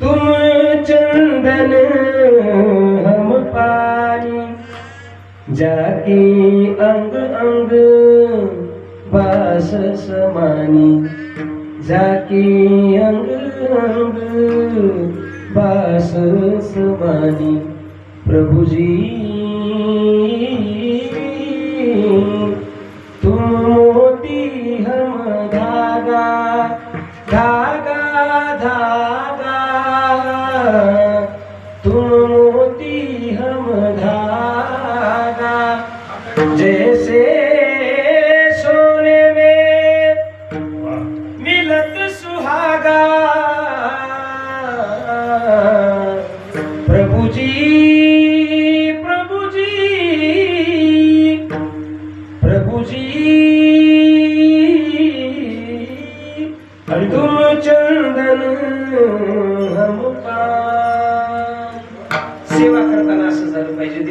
तुम चंदन, हम जाके अंग अंग, बास समानी। जाके अंग अंग, बास समानी। प्रभुजी तुम धागा धागा धागा। हम धागा। जैसे सोने में मिलत सुहागा। प्रभु जी तुम चंदन हम सेवा करताना असं झालं पाहिजे.